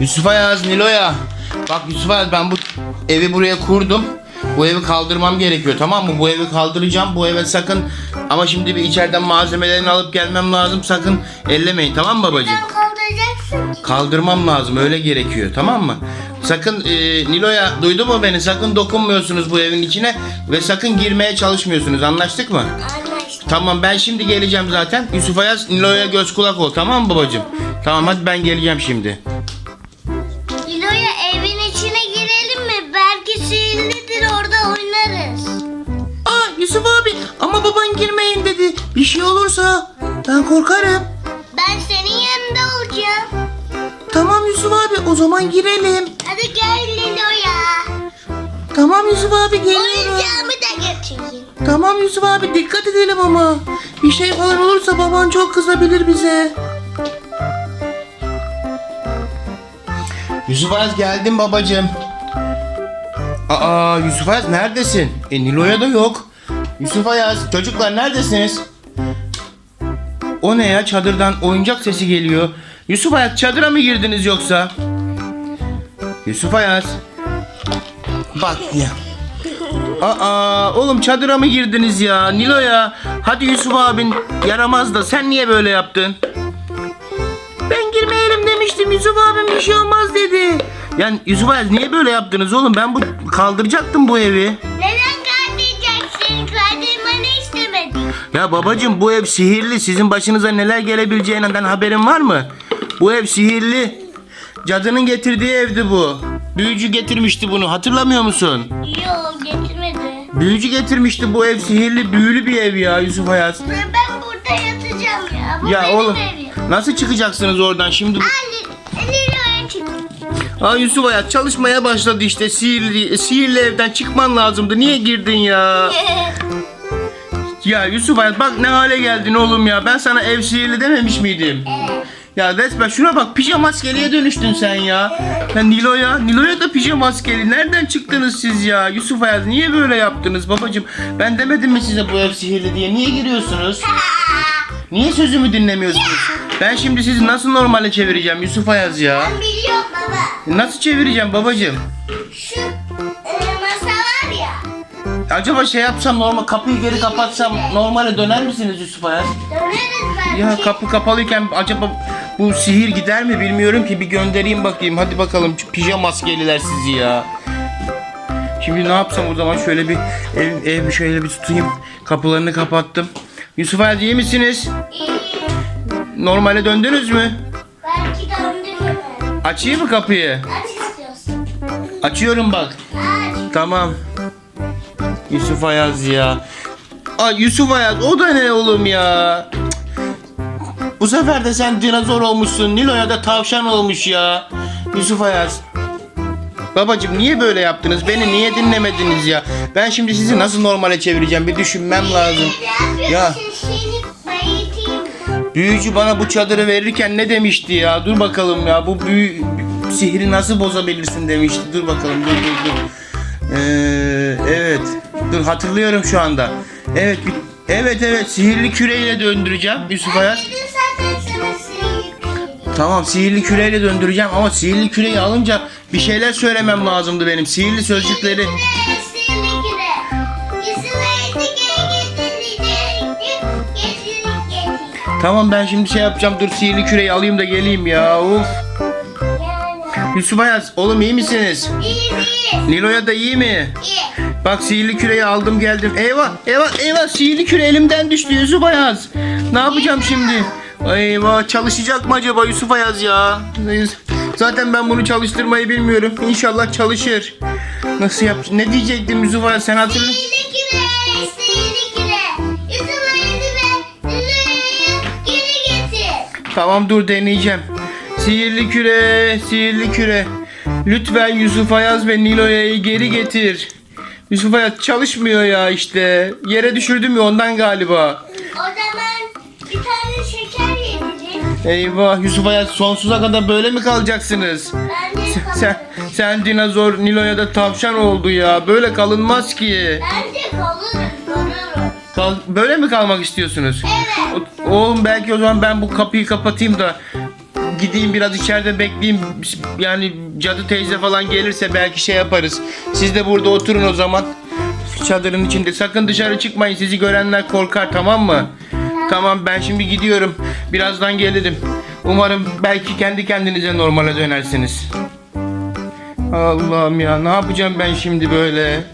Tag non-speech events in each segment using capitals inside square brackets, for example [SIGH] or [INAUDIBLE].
Yusuf Ayaz, Nilo'ya. Bak Yusuf Ayaz ben bu evi buraya kurdum. Bu evi kaldırmam gerekiyor tamam mı? Bu evi kaldıracağım. Bu eve sakın ama şimdi bir içeriden malzemelerini alıp gelmem lazım. Sakın ellemeyin tamam mı babacığım? Sen kaldıracaksın. Kaldırmam lazım öyle gerekiyor tamam mı? Sakın e, Nilo'ya duydu mu beni? Sakın dokunmuyorsunuz bu evin içine ve sakın girmeye çalışmıyorsunuz anlaştık mı? Anlaştık. Tamam ben şimdi geleceğim zaten. Yusuf Ayaz Nilo'ya göz kulak ol tamam mı babacığım? Tamam hadi ben geleceğim şimdi. Girmeyin dedi. Bir şey olursa ben korkarım. Ben senin yanında olacağım. Tamam Yusuf abi o zaman girelim. Hadi gel Nilo'ya. Tamam Yusuf abi Oyuncağımı da götüreyim. Tamam Yusuf abi dikkat edelim ama. Bir şey falan olursa baban çok kızabilir bize. Yusuf Ayaz geldim babacığım. Aa Yusuf Ayaz neredesin? E Nilo'ya da yok. Yusuf Ayaz çocuklar neredesiniz? O ne ya çadırdan oyuncak sesi geliyor. Yusuf Ayaz çadıra mı girdiniz yoksa? Yusuf Ayaz. Bak ya. Aa oğlum çadıra mı girdiniz ya? Nilo ya. Hadi Yusuf abin yaramaz da sen niye böyle yaptın? Ben girmeyelim demiştim Yusuf abim bir şey olmaz dedi. Yani Yusuf abi niye böyle yaptınız oğlum? Ben bu kaldıracaktım bu evi. Ya babacım bu ev sihirli. Sizin başınıza neler gelebileceğinden haberin var mı? Bu ev sihirli. Cadının getirdiği evdi bu. Büyücü getirmişti bunu. Hatırlamıyor musun? Yok getirmedi. Büyücü getirmişti bu ev sihirli büyülü bir ev ya Yusuf Hayat. Ben burada yatacağım ya. Bu Ya benim oğlum evim. nasıl çıkacaksınız oradan şimdi? bu-. Aa Yusuf Hayat çalışmaya başladı işte sihirli, sihirli evden çıkman lazımdı. Niye girdin ya? [LAUGHS] Ya Yusuf Hayat bak ne hale geldin oğlum ya. Ben sana ev sihirli dememiş miydim? Ya resmen şuna bak pijama askeriye dönüştün sen ya. Ya Nilo'ya, Nilo'ya da pijama askeri. Nereden çıktınız siz ya? Yusuf Ayaz niye böyle yaptınız babacım? Ben demedim mi size bu ev sihirli diye? Niye giriyorsunuz? [LAUGHS] Niye sözümü dinlemiyorsunuz? Ben şimdi sizi nasıl normale çevireceğim Yusuf Ayaz ya? Ben biliyorum baba. Nasıl çevireceğim babacım? Şu Acaba şey yapsam normal kapıyı geri kapatsam normale döner misiniz Yusuf Ayaz? Döneriz belki. Ya kapı kapalıyken acaba bu sihir gider mi bilmiyorum ki bir göndereyim bakayım. Hadi bakalım pijama maskeliler sizi ya. Şimdi ne yapsam o zaman şöyle bir ev, ev şöyle bir tutayım. Kapılarını kapattım. Yusuf Ayaz iyi misiniz? İyi. Normale döndünüz mü? Belki döndürürüm. Açayım mı kapıyı? Aç istiyorsun. Açıyorum bak. Aç. Tamam. Yusuf Ayaz ya. Ay Yusuf Ayaz o da ne oğlum ya? Bu sefer de sen dinozor olmuşsun. Nilo'ya da tavşan olmuş ya. Yusuf Ayaz. Babacım niye böyle yaptınız? Beni niye dinlemediniz ya? Ben şimdi sizi nasıl normale çevireceğim? Bir düşünmem lazım. Ya. Büyücü bana bu çadırı verirken ne demişti ya? Dur bakalım ya. Bu büyü sihri nasıl bozabilirsin demişti. Dur bakalım. Dur dur dur. Ee, evet. Dur hatırlıyorum şu anda. Evet. Evet evet sihirli küreyle döndüreceğim Yusuf sihir. Tamam sihirli küreyle döndüreceğim ama sihirli küreyi alınca bir şeyler söylemem lazımdı benim. Sihirli sözcükleri. Tamam ben şimdi şey yapacağım. Dur sihirli küreyi alayım da geleyim ya. Uf. Yusuf Ayaz oğlum iyi misiniz? İyi değil. Nilo'ya da iyi mi? İyi. Bak sihirli küreyi aldım geldim. Eyvah eyvah eyvah sihirli küre elimden düştü Yusuf Ayaz. Ne yapacağım şimdi? Eyvah çalışacak mı acaba Yusuf Ayaz ya? Zaten ben bunu çalıştırmayı bilmiyorum. İnşallah çalışır. Nasıl yap? Ne diyecektim Yusuf Ayaz sen geri getir. Tamam dur deneyeceğim. Sihirli küre, sihirli küre. Lütfen Yusuf Ayaz ve Nilo'ya'yı geri getir. Yusuf Ayaz çalışmıyor ya işte. Yere düşürdüm ya ondan galiba. O zaman bir tane şeker yedirin. Eyvah Yusuf Ayaz sonsuza kadar böyle mi kalacaksınız? Ben de Sen, sen dinozor Nilo'ya da tavşan oldu ya. Böyle kalınmaz ki. Ben de kalırım, dururum. Kal- böyle mi kalmak istiyorsunuz? Evet. O- Oğlum belki o zaman ben bu kapıyı kapatayım da gideyim biraz içeride bekleyeyim. Yani cadı teyze falan gelirse belki şey yaparız. Siz de burada oturun o zaman. Çadırın içinde. Sakın dışarı çıkmayın. Sizi görenler korkar tamam mı? Tamam ben şimdi gidiyorum. Birazdan gelirim. Umarım belki kendi kendinize normale dönersiniz. Allah'ım ya ne yapacağım ben şimdi böyle?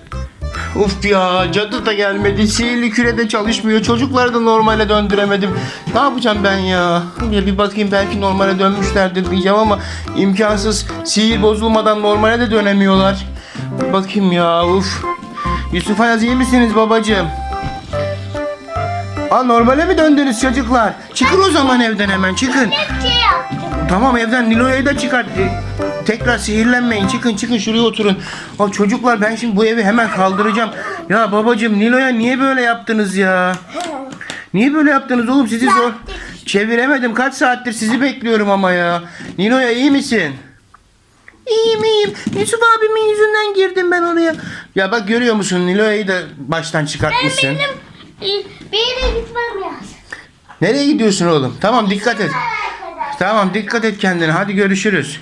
Uf ya cadı da gelmedi. Sihirli küre de çalışmıyor. Çocukları da normale döndüremedim. Ne yapacağım ben ya? Ya bir bakayım belki normale dönmüşlerdir diyeceğim ama imkansız. Sihir bozulmadan normale de dönemiyorlar. Bir bakayım ya uf. Yusuf Ayaz iyi misiniz babacığım? Aa normale mi döndünüz çocuklar? Çıkın o zaman evden hemen çıkın. Şey yaptım. Tamam evden Nilo'yu da çıkart. E, Tekrar sihirlenmeyin. Çıkın çıkın şuraya oturun. Aa, çocuklar ben şimdi bu evi hemen kaldıracağım. Ya babacığım Nilo'ya niye böyle yaptınız ya? Niye böyle yaptınız oğlum sizi zor çeviremedim. Kaç saattir sizi bekliyorum ama ya. Nilo'ya iyi misin? İyiyim iyiyim. Yusuf abimin yüzünden girdim ben oraya. Ya bak görüyor musun Nilo'yu da baştan çıkartmışsın. Benim e, bir yere gitmem lazım. Nereye gidiyorsun oğlum? Tamam dikkat et. Tamam dikkat et kendine. Hadi görüşürüz.